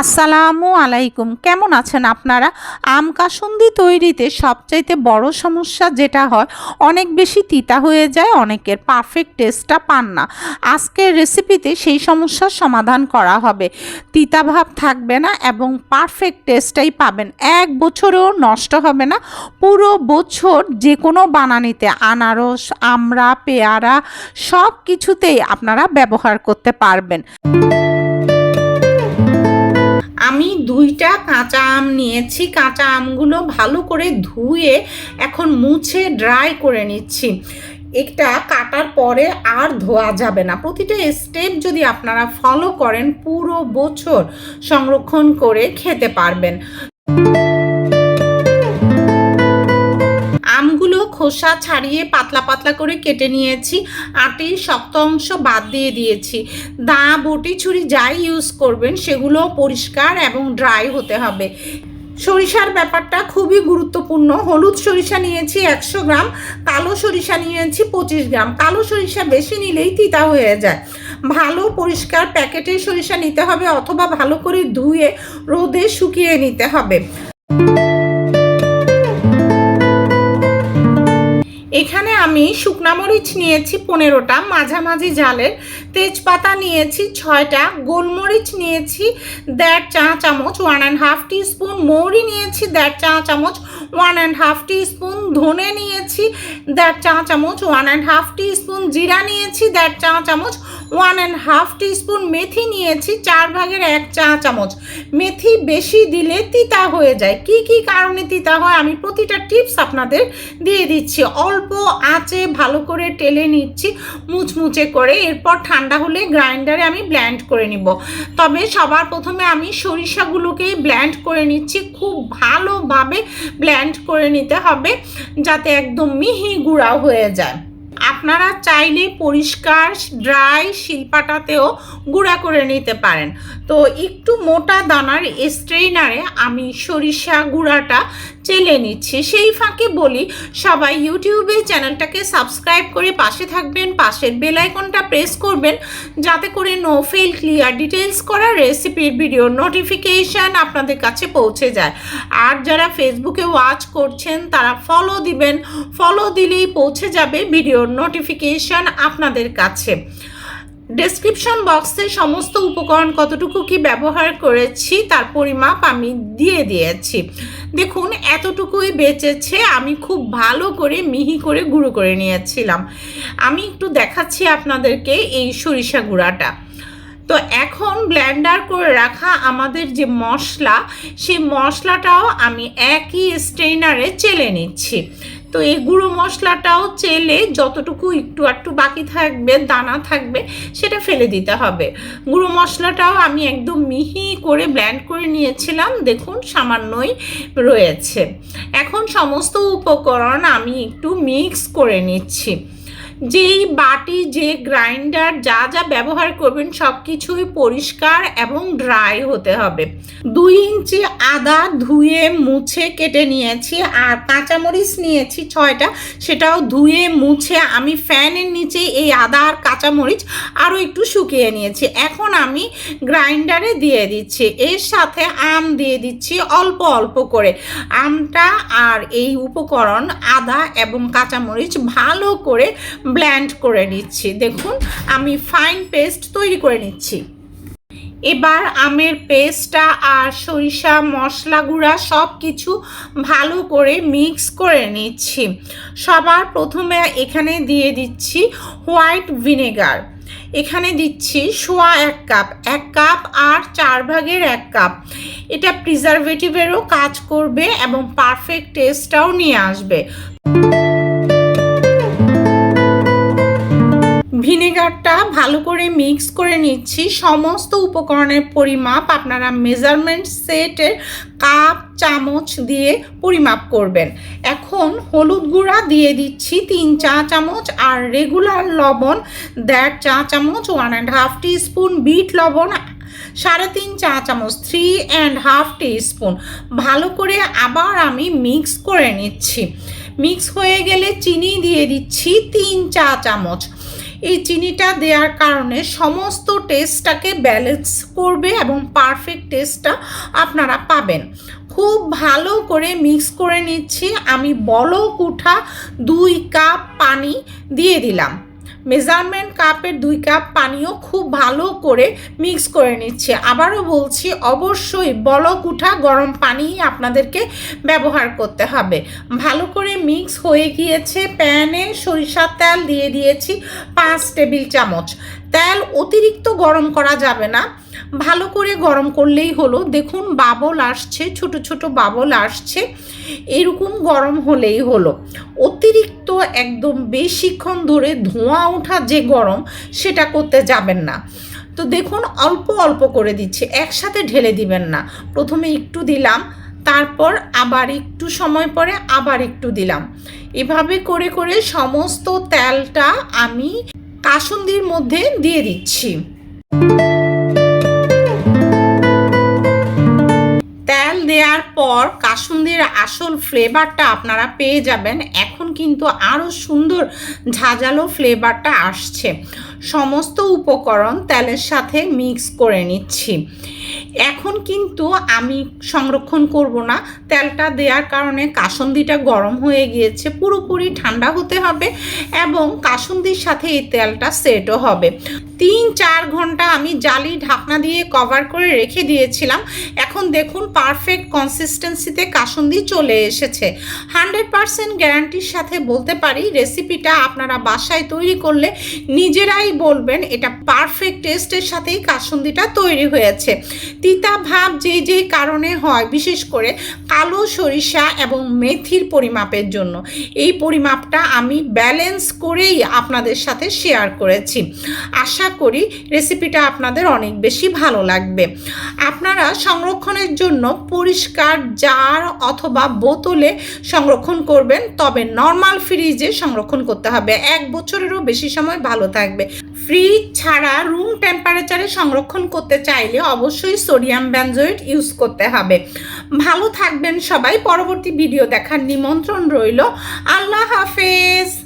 আসসালামু আলাইকুম। কেমন আছেন আপনারা? আম কাসুন্দি তৈরিতে সবচাইতে বড় সমস্যা যেটা হয়, অনেক বেশি তিতা হয়ে যায়, অনেকের পারফেক্ট টেস্টটা পান না। আজকের রেসিপিতে সেই সমস্যার সমাধান করা হবে। তিতা ভাব থাকবে না এবং পারফেক্ট টেস্টটাই পাবেন। এক বছরেও নষ্ট হবে না। পুরো বছর যে কোনো বানানিতে আনারস, আমড়া, পেয়ারা সব কিছুতেই আপনারা ব্যবহার করতে পারবেন। আমি দুইটা কাঁচা আম নিয়েছি, কাঁচা আমগুলো ভালো করে ধুয়ে এখন মুছে ড্রাই করে নিচ্ছি। এটা কাটার পরে আর ধোয়া যাবে না। প্রতিটা স্টেপ যদি আপনারা ফলো করেন, পুরো বছর সংরক্ষণ করে খেতে পারবেন। খোসা ছাড়িয়ে পাতলা পাতলা করে কেটে নিয়েছি। আটির শক্ত অংশ বাদ দিয়ে দিয়েছি। দা, বটি, ছুরি যাই ইউজ করবেন, সেগুলো পরিষ্কার এবং ড্রাই হতে হবে। সরিষার ব্যাপারটা খুবই গুরুত্বপূর্ণ। হলুদ সরিষা নিয়েছি একশো গ্রাম, কালো সরিষা নিয়েছি পঁচিশ গ্রাম। কালো সরিষা বেশি নিলেই তিতা হয়ে যায়। ভালো পরিষ্কার প্যাকেটের সরিষা নিতে হবে অথবা ভালো করে ধুয়ে রোদে শুকিয়ে নিতে হবে। এখানে আমি মরিচ নিয়েছি পনেরোটা, মাঝামাঝি জালের তেজপাতা নিয়েছি ছয়টা, গোলমরিচ নিয়েছি দেড় চা চামচ ওয়ান অ্যান্ড হাফ স্পুন মৌরি নিয়েছি দেড় চা চামচ ওয়ান অ্যান্ড হাফ স্পুন ধনে নিয়েছি দেড় চা চামচ ওয়ান অ্যান্ড হাফ স্পুন জিরা নিয়েছি দেড় চা চামচ ওয়ান অ্যান্ড হাফ স্পুন মেথি নিয়েছি চার ভাগের এক চা চামচ। মেথি বেশি দিলে তিতা হয়ে যায়। কি কি কারণে তিতা হয়? আমি প্রতিটা টিপস আপনাদের দিয়ে দিচ্ছি। অল্প আঁচে ভালো করে টেলে নিচ্ছি, মুচমুচে করে, এরপর ঠান্ডা হলে গ্রাইন্ডারে আমি ব্ল্যান্ড করে নিব। তবে সবার প্রথমে আমি সরিষাগুলোকেই ব্ল্যান্ড করে নিচ্ছি, খুব ভালোভাবে ব্ল্যান্ড করে নিতে হবে যাতে একদম মিহি গুঁড়া হয়ে যায়। আপনারা চাইলে পরিষ্কার ড্রাই শিল্পাটাতেও গুঁড়া করে নিতে পারেন। তো একটু মোটা দানার স্ট্রেইনারে আমি সরিষা গুঁড়াটা চেলে নিচ্ছি। সেই ফাঁকে বলি, সবাই ইউটিউবে চ্যানেলটাকে সাবস্ক্রাইব করে পাশে থাকবেন, পাশের বেল আইকনটা প্রেস করবেন, যাতে করে নো ফেল ক্লিয়ার ডিটেলস করা রেসিপির ভিডিও নোটিফিকেশান আপনাদের কাছে পৌঁছে যায়। আর যারা ফেসবুকে ওয়াচ করছেন, তারা ফলো দিবেন। ফলো দিলেই পৌঁছে যাবে ভিডিওর নোটিফিকেশান আপনাদের কাছে। ডেসক্রিপশন বক্সে সমস্ত উপকরণ কতটুকু কি ব্যবহার করেছি, তার পরিমাপ আমি দিয়ে দিয়েছি। দেখুন, এতটুকুই বেঁচেছে, আমি খুব ভালো করে মিহি করে গুঁড়ো করে নিয়েছিলাম। আমি একটু দেখাচ্ছি আপনাদেরকে এই সরিষা গুঁড়াটা। তো এখন ব্ল্যান্ডার করে রাখা আমাদের যে মশলা, সেই মশলাটাও আমি একই স্ট্রেনারে চেলে নিচ্ছি। তো এই গুঁড়ো মশলাটাও চেলে যতটুকু একটু একটু বাকি থাকবে, দানা থাকবে, সেটা ফেলে দিতে হবে। গুঁড়ো মশলাটাও আমি একদম মিহি করে ব্ল্যান্ড করে নিয়েছিলাম, দেখুন সামান্যই রয়েছে। এখন সমস্ত উপকরণ আমি একটু মিক্স করে নিচ্ছি। যেই বাটি, যে গ্রাইন্ডার, যা যা ব্যবহার করবেন সব কিছুই পরিষ্কার এবং ড্রাই হতে হবে। দুই ইঞ্চি আদা ধুয়ে মুছে কেটে নিয়েছি আর কাঁচামরিচ নিয়েছি ছয়টা। সেটাও ধুয়ে মুছে আমি ফ্যানের নিচে এই আদা আর কাঁচামরিচ আরও একটু শুকিয়ে নিয়েছি। এখন আমি গ্রাইন্ডারে দিয়ে দিচ্ছি। এর সাথে আম দিয়ে দিচ্ছি অল্প অল্প করে। আমটা আর এই উপকরণ আদা এবং কাঁচামরিচ ভালো করে ব্ল্যান্ড করে নিচ্ছি। দেখুন, আমি ফাইন পেস্ট তৈরি করে নিচ্ছি। এবার আমের পেস্টটা আর সরিষা, মশলা গুঁড়া সব কিছু ভালো করে মিক্স করে নিচ্ছি। সবার প্রথমে এখানে দিয়ে দিচ্ছি হোয়াইট ভিনেগার এখানে দিচ্ছি সোয়া এক কাপ এক কাপ আর চার ভাগের এক কাপ এটা প্রিজারভেটিভেরও কাজ করবে এবং পারফেক্ট টেস্টটাও নিয়ে আসবে। ভিনেগারটা ভালো করে মিক্স করে নিচ্ছি। সমস্ত উপকরণের পরিমাপ আপনারা মেজারমেন্ট সেটের কাপ, চামচ দিয়ে পরিমাপ করবেন। এখন হলুদ গুঁড়া দিয়ে দিচ্ছি তিন চা চামচ আর রেগুলার লবণ দেড় চা চামচ one and half T spoon বিট লবণ, সাড়ে তিন চা চামচ three and half T spoon ভালো করে আবার আমি মিক্স করে নিচ্ছি। মিক্স হয়ে গেলে চিনি দিয়ে দিচ্ছি তিন চা চামচ। এই চিনিটা দেওয়ার কারণে সমস্ত টেস্টটাকে ব্যালেন্স করবে এবং পারফেক্ট টেস্টটা আপনারা পাবেন। খুব ভালো করে মিক্স করে নিচ্ছি। আমি বলক কুঠা দুই কাপ পানি দিয়ে দিলাম। মেজারমেন্ট কাপের দুই কাপ পানীয় খুব ভালো করে মিক্স করে নিচ্ছে। আবারও বলছি, অবশ্যই বলক উঠা গরম পানি আপনাদেরকে ব্যবহার করতে হবে। ভালো করে মিক্স হয়ে গিয়েছে প্যানে সরিষার তেল দিয়ে দিয়েছি পাঁচ টেবিল চামচ। তেল অতিরিক্ত গরম করা যাবে না। ভালো করে গরম করলেই হলো। দেখুন, বাবল আসছে, ছোট ছোট বাবল আসছে। এরকম গরম হলেই হলো। অতিরিক্ত একদম বেশিক্ষণ ধরে ধোঁয়া ওঠা যে গরম, সেটা করতে যাবেন না। তো দেখুন, অল্প অল্প করে দিচ্ছে। একসাথে ঢেলে দিবেন না। প্রথমে একটু দিলাম, তারপর আবার একটু সময় পরে আবার একটু দিলাম। এভাবে করে করে সমস্ত তেলটা আমি কাসুন্দির মধ্যে দিয়ে দিচ্ছি। তেল দেওয়ার পর কাসুন্দির আসল ফ্লেভারটা আপনারা পেয়ে যাবেন। এখন কিন্তু আরও সুন্দর ঝাঁঝালো ফ্লেভারটা আসছে। সমস্ত উপকরণ তেলের সাথে মিক্স করে নিচ্ছি। এখন কিন্তু আমি সংরক্ষণ করব না। তেলটা দেওয়ার কারণে কাসন্দিটা গরম হয়ে গিয়েছে, পুরোপুরি ঠান্ডা হতে হবে এবং কাসন্দির সাথে এই তেলটা সেটও হবে। তিন চার ঘণ্টা আমি জালি ঢাকনা দিয়ে কভার করে রেখে দিয়েছিলাম। এখন দেখুন পারফেক্ট কনসিস্টেন্সিতে কাসন্দি চলে এসেছে। হান্ড্রেড পারসেন্ট গ্যারান্টির সাথে বলতে পারি রেসিপিটা আপনারা বাসায় তৈরি করলে নিজেরাই বলবেন, এটা পারফেক্ট টেস্টের সাথেই কাসন্দিটা তৈরি হয়েছে। তিতা ভাব যেই যেই কারণে হয়, বিশেষ করে কালো সরিষা এবং মেথির পরিমাপের জন্য। এই পরিমাপটা আমি ব্যালেন্স করেই আপনাদের সাথে শেয়ার করেছি। আশা করি রেসিপিটা আপনাদের অনেক বেশি ভালো লাগবে। আপনারা সংরক্ষণের জন্য পরিষ্কার জার অথবা বোতলে সংরক্ষণ করবেন, তবে নর্মাল ফ্রিজে সংরক্ষণ করতে হবে। এক বছরেরও বেশি সময় ভালো থাকবে। ফ্রিজ ছাড়া রুম টেম্পারেচারে সংরক্ষণ করতে চাইলে অবশ্যই সোডিয়াম ব্যানজয়েড ইউজ করতে হবে। ভালো থাকবেন সবাই। পরবর্তী ভিডিও দেখার নিমন্ত্রণ রইল। আল্লাহ হাফেজ।